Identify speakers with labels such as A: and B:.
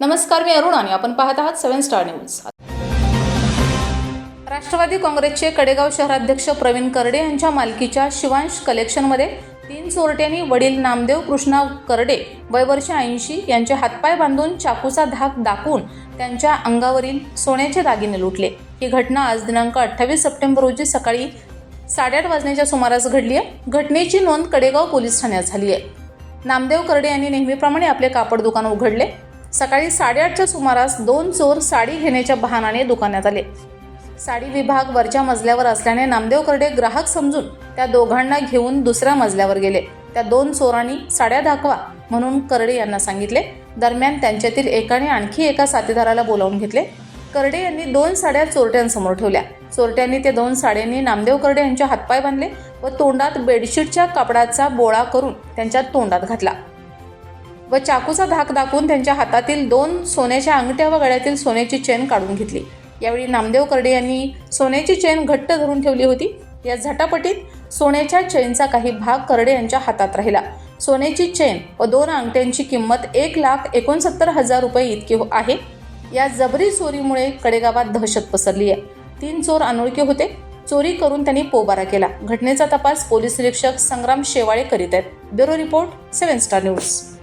A: नमस्कार मी अरुण आणि आपण पाहत आहात सेव्हन स्टार न्यूज. राष्ट्रवादी काँग्रेसचे कडेगाव शहराध्यक्ष प्रवीण करडे यांच्या मालकीच्या शिवांश कलेक्शनमध्ये तीन चोरट्यांनी वडील नामदेव कृष्णा करडे वयवर्ष ऐंशी यांचे हातपाय बांधून चाकूचा धाक दाखवून त्यांच्या अंगावरील सोन्याचे दागिने लुटले. ही घटना आज दिनांक अठ्ठावीस सप्टेंबर रोजी सकाळी साडेआठ वाजण्याच्या सुमारास घडली आहे. घटनेची नोंद कडेगाव पोलीस ठाण्यात झाली आहे. नामदेव करडे यांनी नेहमीप्रमाणे आपले कापड दुकान उघडले. सकाळी साडेआठच्या सुमारास दोन चोर साडी घेण्याच्या बहाणाने दुकानात आले. साडी विभाग वरच्या मजल्यावर असल्याने नामदेव करडे ग्राहक समजून त्या दोघांना घेऊन दुसऱ्या मजल्यावर गेले. त्या दोन चोरांनी साड्या दाखवा म्हणून करडे यांना सांगितले. दरम्यान त्यांच्यातील एकाने आणखी एका साथीदाराला बोलावून घेतले. करडे यांनी दोन साड्या चोरट्यांसमोर ठेवल्या. चोरट्यांनी ते दोन साड्यांनी नामदेव करडे यांच्या हातपाय बांधले व तोंडात बेडशीटच्या कापडाचा बोळा करून त्यांच्या तोंडात घातला. व चाकूचा धाक दाखवून त्यांच्या हातातील दोन सोन्याच्या अंगठ्या व गळ्यातील सोन्याची चेन काढून घेतली. यावेळी नामदेव कर्डे यांनी सोन्याची चेन घट्ट धरून ठेवली होती. या झटापटीत सोन्याच्या चेनचा काही भाग कर्डे यांच्या हातात राहिला. सोन्याची चेन व दोन अंगठ्यांची किंमत एक लाख एकोणसत्तर हजार रुपये इतकी हो- आहे. या जबरी चोरीमुळे कडेगावात दहशत पसरली आहे. तीन चोर अनोळखी होते. चोरी करून त्यांनी पोबारा केला. घटनेचा तपास पोलीस निरीक्षक संग्राम शेवाळे करीत आहेत. Bureau report seven star news.